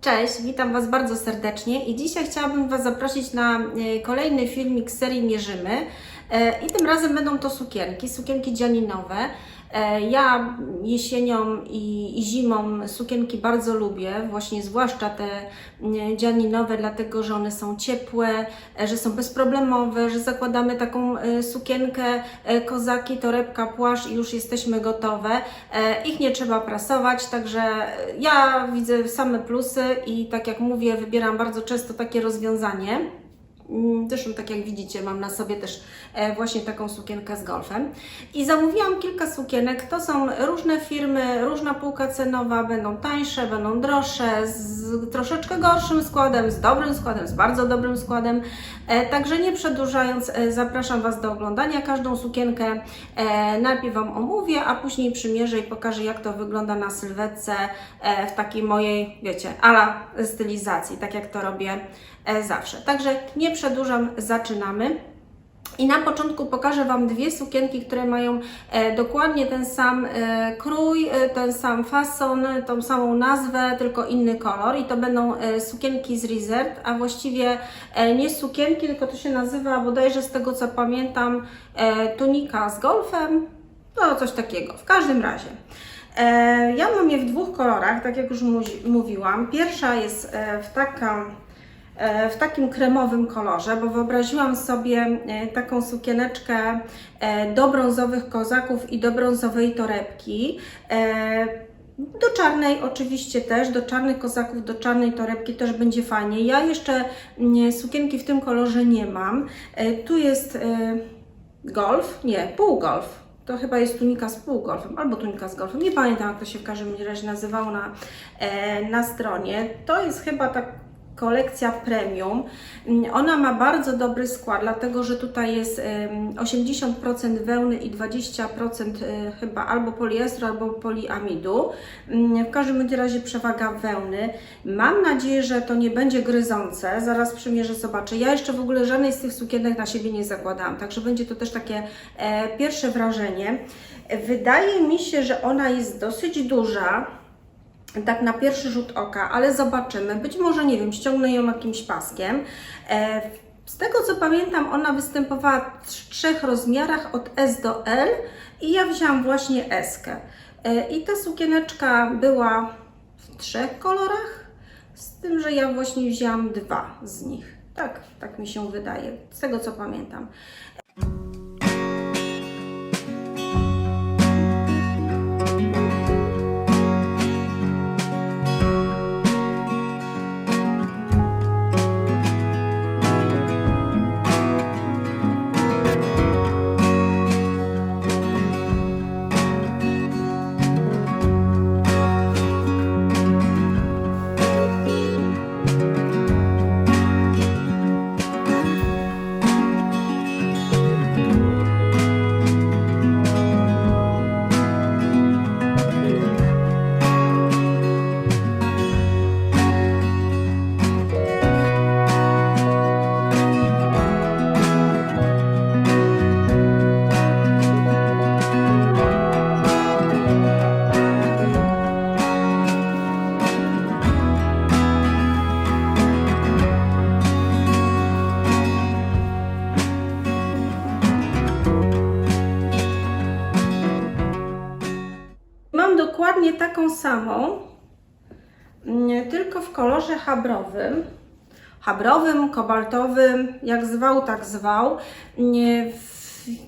Cześć, witam Was bardzo serdecznie i dzisiaj chciałabym Was zaprosić na e, kolejny filmik z serii Mierzymy. E, I tym razem będą to sukienki, sukienki dzianinowe. E, Ja jesienią i, i zimą sukienki bardzo lubię, właśnie zwłaszcza te dzianinowe, dlatego że one są ciepłe, e, że są bezproblemowe, że zakładamy taką e, sukienkę kozaki, torebka, płaszcz i już jesteśmy gotowe. Ich nie trzeba prasować, także ja widzę same plusy i tak jak mówię, wybieram bardzo często takie rozwiązanie. Mm, Zresztą tak jak widzicie, mam na sobie też e, właśnie taką sukienkę z golfem. I zamówiłam kilka sukienek. To są różne firmy, różna półka cenowa, będą tańsze, będą droższe, z troszeczkę gorszym składem, z dobrym składem, z bardzo dobrym składem. E, Także nie przedłużając, e, zapraszam Was do oglądania. Każdą sukienkę najpierw Wam omówię, a później przymierzę i pokażę, jak to wygląda na sylwetce w takiej mojej, wiecie, ala stylizacji, tak jak to robię zawsze. Także nie przedłużam, zaczynamy. I na początku pokażę Wam dwie sukienki, które mają e, dokładnie ten sam e, krój, e, ten sam fason, tą samą nazwę, tylko inny kolor. I to będą e, sukienki z Resort, a właściwie e, nie sukienki, tylko to się nazywa bodajże z tego co pamiętam e, tunika z golfem, no coś takiego. W każdym razie. E, ja mam je w dwóch kolorach, tak jak już mówiłam. Pierwsza jest e, w taka e, w takim kremowym kolorze, bo wyobraziłam sobie e, taką sukieneczkę e, do brązowych kozaków i do brązowej torebki. E, Do czarnej oczywiście też, do czarnych kozaków, do czarnej torebki też będzie fajnie. Ja jeszcze mm, sukienki w tym kolorze nie mam. E, Tu jest e, golf, nie, półgolf. To chyba jest tunika z półgolfem, albo tunika z golfem. Nie pamiętam, jak to się w każdym razie nazywało na, e, na stronie. To jest chyba tak kolekcja premium. Mm, Ona ma bardzo dobry skład, dlatego że tutaj jest em, 80% wełny i 20% e, chyba albo poliestru, albo poliamidu. Mm, W każdym razie przewaga wełny. Mam nadzieję, że to nie będzie gryzące. Zaraz przymierzę, zobaczę. Ja jeszcze w ogóle żadnej z tych sukienek na siebie nie zakładałam, także będzie to też takie e, pierwsze wrażenie. Wydaje mi się, że ona jest dosyć duża tak na pierwszy rzut oka, ale zobaczymy. Być może, nie wiem, ściągnę ją jakimś paskiem. E, z tego co pamiętam, ona występowała w trzech rozmiarach od S do L i ja wzięłam właśnie S. -kę. E, I ta sukieneczka była w trzech kolorach, z tym, że ja właśnie wzięłam dwa z nich. Tak, tak mi się wydaje, z tego co pamiętam. Dokładnie taką samą, mm, tylko w kolorze chabrowym. Chabrowym, kobaltowym, jak zwał, tak zwał. W-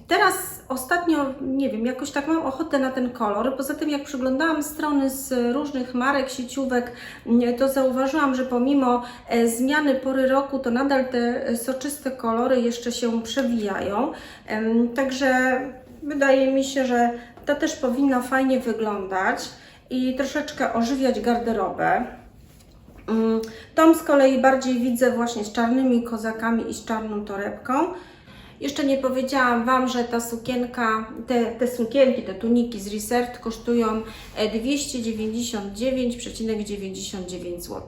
Teraz ostatnio, nie wiem, jakoś tak mam ochotę na ten kolor. Poza tym, jak przyglądałam strony z różnych marek, sieciówek, nie, to zauważyłam, że pomimo e, zmiany pory roku, to nadal te e, soczyste kolory jeszcze się przewijają. Także wydaje mi się, że ta też powinna fajnie wyglądać i troszeczkę ożywiać garderobę. Mm, Tą z kolei bardziej widzę właśnie z czarnymi kozakami i z czarną torebką. Jeszcze nie powiedziałam Wam, że ta sukienka, te, te sukienki, te tuniki z Resert kosztują e, 299,99 zł.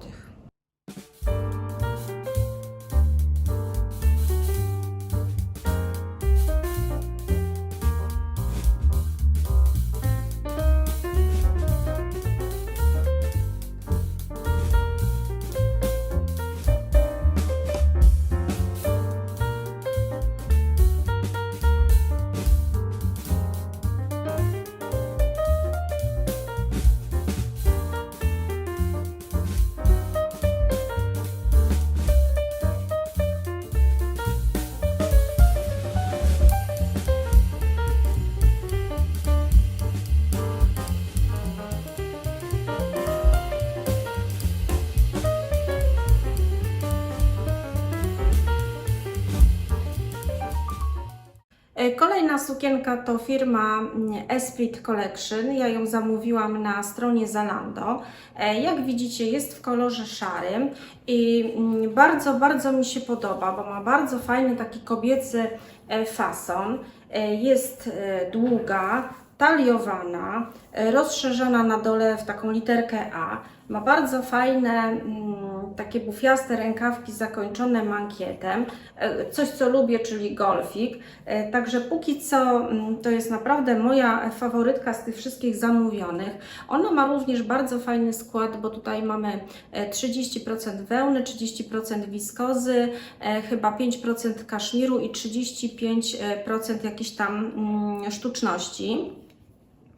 Kolejna sukienka to firma mm, Esprit Collection. Ja ją zamówiłam na stronie Zalando. E, Jak widzicie, jest w kolorze szarym i mm, bardzo, bardzo mi się podoba, bo ma bardzo fajny taki kobiecy e, fason. E, Jest e, długa, taliowana, e, rozszerzona na dole w taką literkę A. Ma bardzo fajne, mm, takie bufiaste rękawki zakończone mankietem. E, Coś, co lubię, czyli golfik. E, Także póki co mm, to jest naprawdę moja faworytka z tych wszystkich zamówionych. Ona ma również bardzo fajny skład, bo tutaj mamy e, 30% wełny, 30% wiskozy, e, chyba 5% kaszmiru i 35% jakiejś tam mm, sztuczności.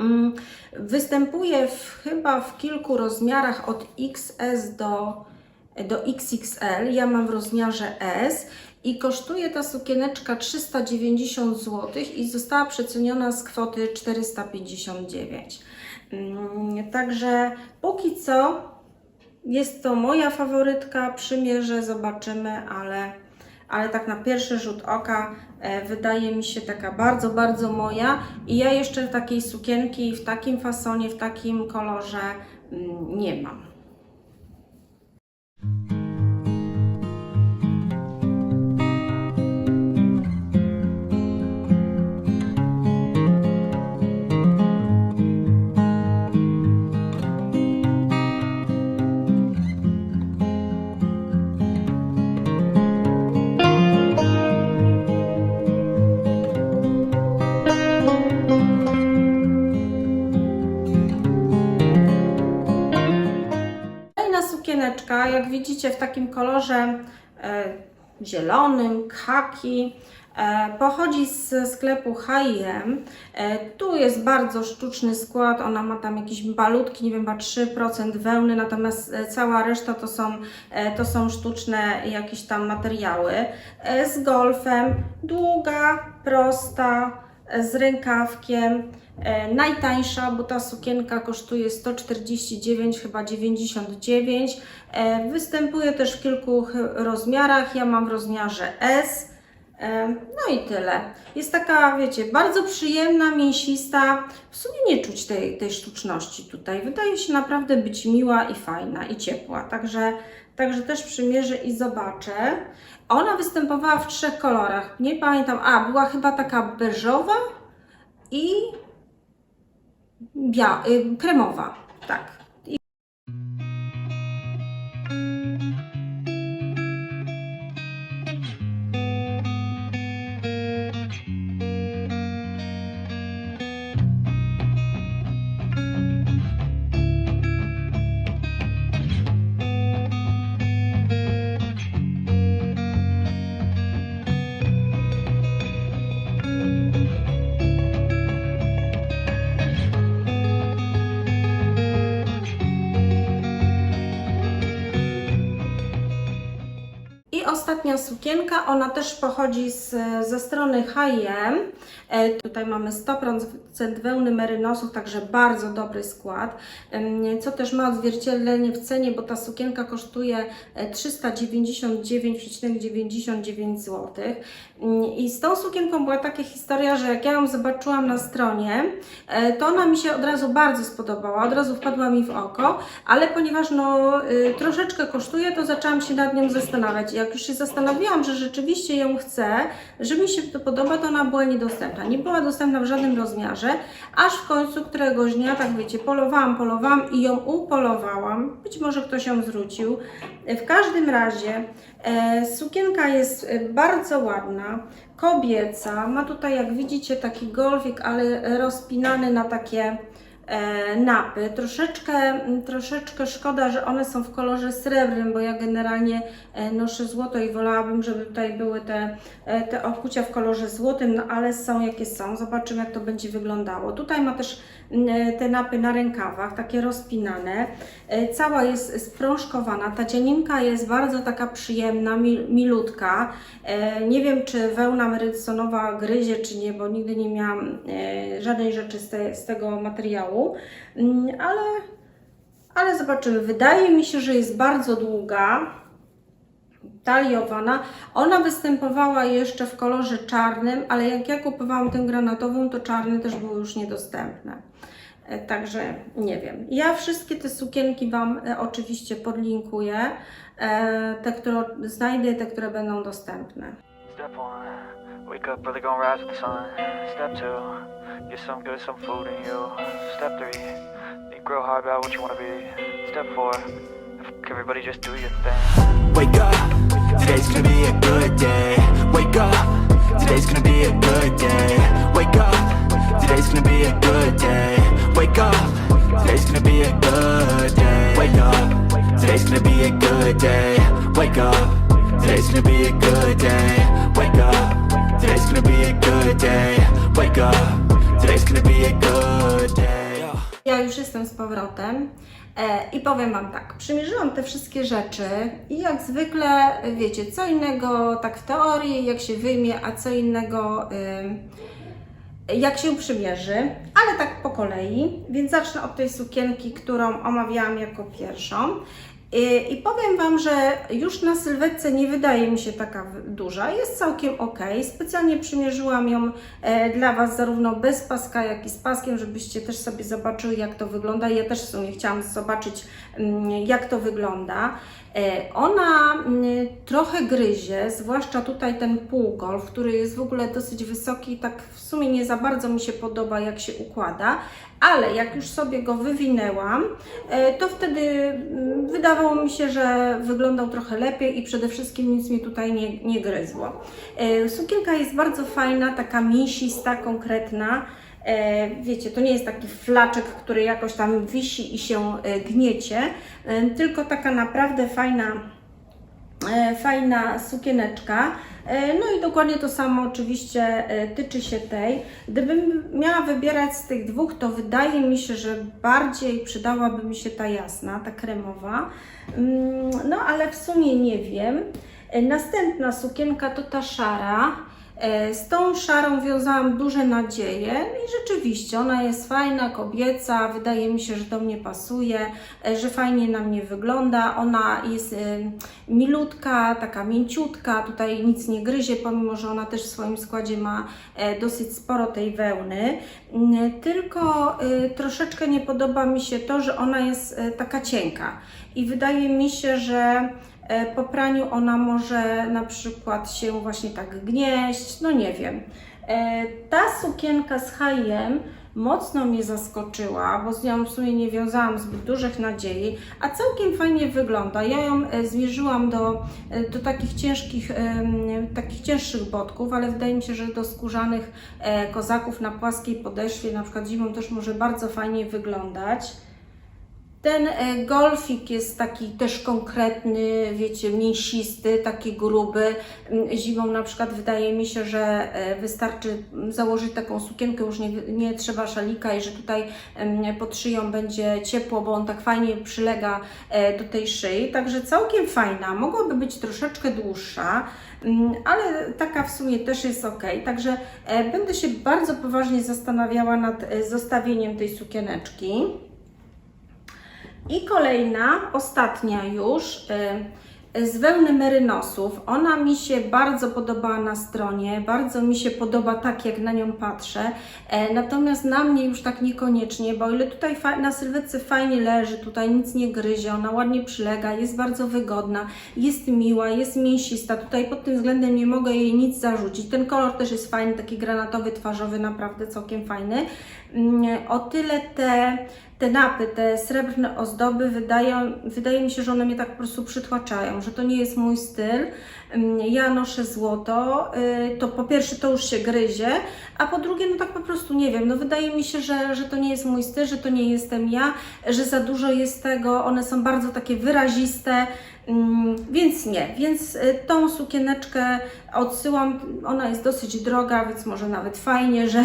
Mm, Występuje w, chyba w kilku rozmiarach od XS do, do XXL. Ja mam w rozmiarze S i kosztuje ta sukieneczka 390 zł i została przeceniona z kwoty 459. Mm, Także póki co jest to moja faworytka, przymierzę, zobaczymy, ale, ale tak na pierwszy rzut oka e, wydaje mi się taka bardzo, bardzo moja. I ja jeszcze takiej sukienki w takim fasonie, w takim kolorze mm, nie mam. Sukieneczka, jak widzicie, w takim kolorze e, zielonym, khaki. E, pochodzi z sklepu H&M. Tu jest bardzo sztuczny skład, ona ma tam jakieś malutki, nie wiem, chyba 3% wełny, natomiast cała reszta to są, to są sztuczne jakieś tam materiały. Z golfem, długa, prosta, z rękawkiem. E, najtańsza, bo ta sukienka kosztuje 149, chyba 99. E, występuje też w kilku ch- rozmiarach. Ja mam w rozmiarze S. E, no i tyle. Jest taka, wiecie, bardzo przyjemna, mięsista. W sumie nie czuć tej, tej sztuczności tutaj. Wydaje się naprawdę być miła i fajna i ciepła. Także, także też przymierzę i zobaczę. Ona występowała w trzech kolorach. Nie pamiętam. A, była chyba taka beżowa i bia, y, kremowa, tak. Sukienka, ona też pochodzi z, ze strony H&M. E, tutaj mamy 100% wełny merynosów, także bardzo dobry skład, Em, co też ma odzwierciedlenie w cenie, bo ta sukienka kosztuje e, 399,99 zł. Mm, I z tą sukienką była taka historia, że jak ja ją zobaczyłam na stronie, e, to ona mi się od razu bardzo spodobała, od razu wpadła mi w oko, ale ponieważ no, troszeczkę kosztuje, to zaczęłam się nad nią zastanawiać. Jak już się zastanowiłam, że rzeczywiście ją chcę, że mi się to podoba, to ona była niedostępna. Nie była dostępna w żadnym rozmiarze, aż w końcu któregoś dnia, tak wiecie, polowałam, polowałam i ją upolowałam. Być może ktoś ją zwrócił. W każdym razie e, sukienka jest e, bardzo ładna, kobieca. Ma tutaj, jak widzicie, taki golfik, ale rozpinany na takie e, napy. Troszeczkę, m, troszeczkę szkoda, że one są w kolorze srebrnym, bo ja generalnie noszę złoto i wolałabym, żeby tutaj były te, e, te okucia w kolorze złotym, no ale są jakie są. Zobaczymy, jak to będzie wyglądało. Tutaj ma też e, te napy na rękawach, takie rozpinane. E, Cała jest sprążkowana. Ta dzianinka jest bardzo taka przyjemna, mil, milutka. E, Nie wiem, czy wełna merysonowa gryzie, czy nie, bo nigdy nie miałam e, żadnej rzeczy z, te, z tego materiału, Mm, ale, ale zobaczymy. Wydaje mi się, że jest bardzo długa. Taliowana. Ona występowała jeszcze w kolorze czarnym, ale jak ja kupowałam tę granatową, to czarny też był już niedostępny. E, Także nie wiem. Ja wszystkie te sukienki Wam e, oczywiście podlinkuję. E, Te, które znajdę, te, które będą dostępne. Step one, wake up early, gonna rise with the sun. Step two, get some good, some food in you. Step three, think real hard about what you wanna be. Step four, everybody just do your thing. Wake up, today's gonna be a good day. Wake up, today's gonna be a good day. Wake up, today's gonna be a good day. Wake up, today's gonna be a good day. Wake up, today's gonna be a good day. Wake up, today's gonna be a good day. Wake up, today's gonna be a good day. Wake up, today's gonna be a good day. Ja już jestem z powrotem i powiem Wam tak, przymierzyłam te wszystkie rzeczy i jak zwykle, e, wiecie, co innego tak w teorii, jak się wyjmie, a co innego jak się przymierzy, ale tak po kolei, więc zacznę od tej sukienki, którą omawiałam jako pierwszą. I, powiem Wam, że już na sylwetce nie wydaje mi się taka duża, jest całkiem ok. Specjalnie przymierzyłam ją e, dla Was zarówno bez paska, jak i z paskiem, żebyście też sobie zobaczyły, jak to wygląda. Ja też w sumie chciałam zobaczyć, mm, jak to wygląda. E, Ona mm, trochę gryzie, zwłaszcza tutaj ten półgolf, który jest w ogóle dosyć wysoki i tak w sumie nie za bardzo mi się podoba, jak się układa, ale jak już sobie go wywinęłam, e, to wtedy mm, wydawało mi się, że wyglądał trochę lepiej i przede wszystkim nic mi tutaj nie, nie gryzło. E, Sukienka jest bardzo fajna, taka mięsista, konkretna. E, Wiecie, to nie jest taki flaczek, który jakoś tam wisi i się e, gniecie, e, tylko taka naprawdę fajna, fajna sukieneczka. No i dokładnie to samo oczywiście tyczy się tej. Gdybym miała wybierać z tych dwóch, to wydaje mi się, że bardziej przydałaby mi się ta jasna, ta kremowa. Mm, No ale w sumie nie wiem. Następna sukienka to ta szara. E, Z tą szarą wiązałam duże nadzieje i rzeczywiście ona jest fajna, kobieca, wydaje mi się, że do mnie pasuje, e, że fajnie na mnie wygląda. Ona jest e, milutka, taka mięciutka, tutaj nic nie gryzie, pomimo że ona też w swoim składzie ma dosyć sporo tej wełny. Mm, Tylko troszeczkę nie podoba mi się to, że ona jest taka cienka i wydaje mi się, że po praniu ona może na przykład się właśnie tak gnieść, no nie wiem. E, Ta sukienka z H&M mocno mnie zaskoczyła, bo z nią w sumie nie wiązałam zbyt dużych nadziei, a całkiem fajnie wygląda. Ja ją e, zmierzyłam do, e, do takich ciężkich, takich cięższych botków, ale wydaje mi się, że do skórzanych e, kozaków na płaskiej podeszwie, na przykład zimą też może bardzo fajnie wyglądać. Ten e, golfik jest taki też konkretny, wiecie, mięsisty, taki gruby. Mm, Zimą na przykład wydaje mi się, że e, wystarczy mm, założyć taką sukienkę, już nie, nie trzeba szalika i że tutaj pod szyją będzie ciepło, bo on tak fajnie przylega e, do tej szyi. Także całkiem fajna. Mogłaby być troszeczkę dłuższa, mm, ale taka w sumie też jest ok. Także będę się bardzo poważnie zastanawiała nad zostawieniem tej sukieneczki. I kolejna, ostatnia już, y, z wełny merynosów. Ona mi się bardzo podobała na stronie, bardzo mi się podoba tak, jak na nią patrzę. E, Natomiast na mnie już tak niekoniecznie, bo o ile tutaj na sylwetce fajnie leży, tutaj nic nie gryzie, ona ładnie przylega, jest bardzo wygodna, jest miła, jest mięsista. Tutaj pod tym względem nie mogę jej nic zarzucić. Ten kolor też jest fajny, taki granatowy, twarzowy, naprawdę całkiem fajny. Mm, O tyle te te napy, te srebrne ozdoby wydają, wydaje mi się, że one mnie tak po prostu przytłaczają, że to nie jest mój styl. Ym, Ja noszę złoto, y, to po pierwsze to już się gryzie, a po drugie no tak po prostu nie wiem, no wydaje mi się, że, że to nie jest mój styl, że to nie jestem ja, że za dużo jest tego, one są bardzo takie wyraziste, ym, więc nie, więc y, tą sukieneczkę odsyłam, ona jest dosyć droga, więc może nawet fajnie, że,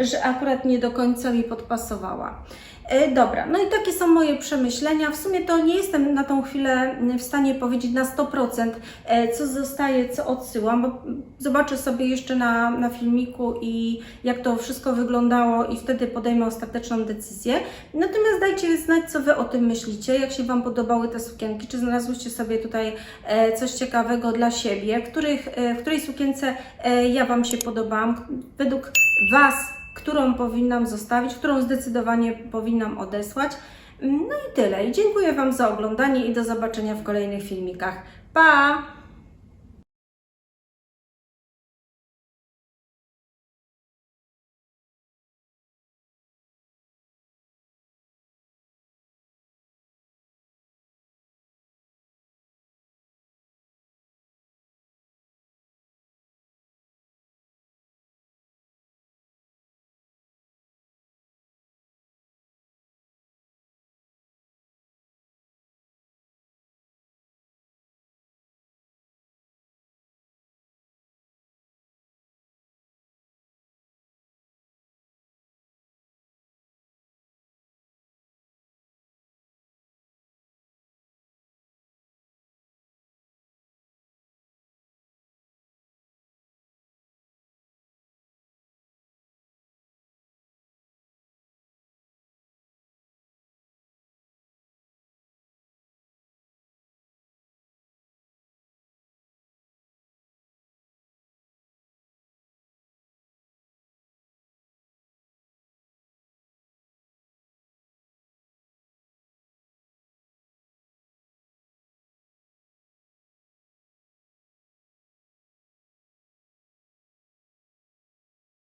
że akurat nie do końca mi podpasowała. E, Dobra, no i takie są moje przemyślenia. W sumie to nie jestem na tą chwilę w stanie powiedzieć na 100%, e, co zostaje, co odsyłam, bo zobaczę sobie jeszcze na, na filmiku i jak to wszystko wyglądało i wtedy podejmę ostateczną decyzję. Natomiast dajcie znać, co Wy o tym myślicie, jak się Wam podobały te sukienki, czy znalazłyście sobie tutaj e, coś ciekawego dla siebie, w, których, w której sukience ja Wam się podobałam, według Was którą powinnam zostawić, którą zdecydowanie powinnam odesłać. No i tyle. I dziękuję Wam za oglądanie i do zobaczenia w kolejnych filmikach. Pa!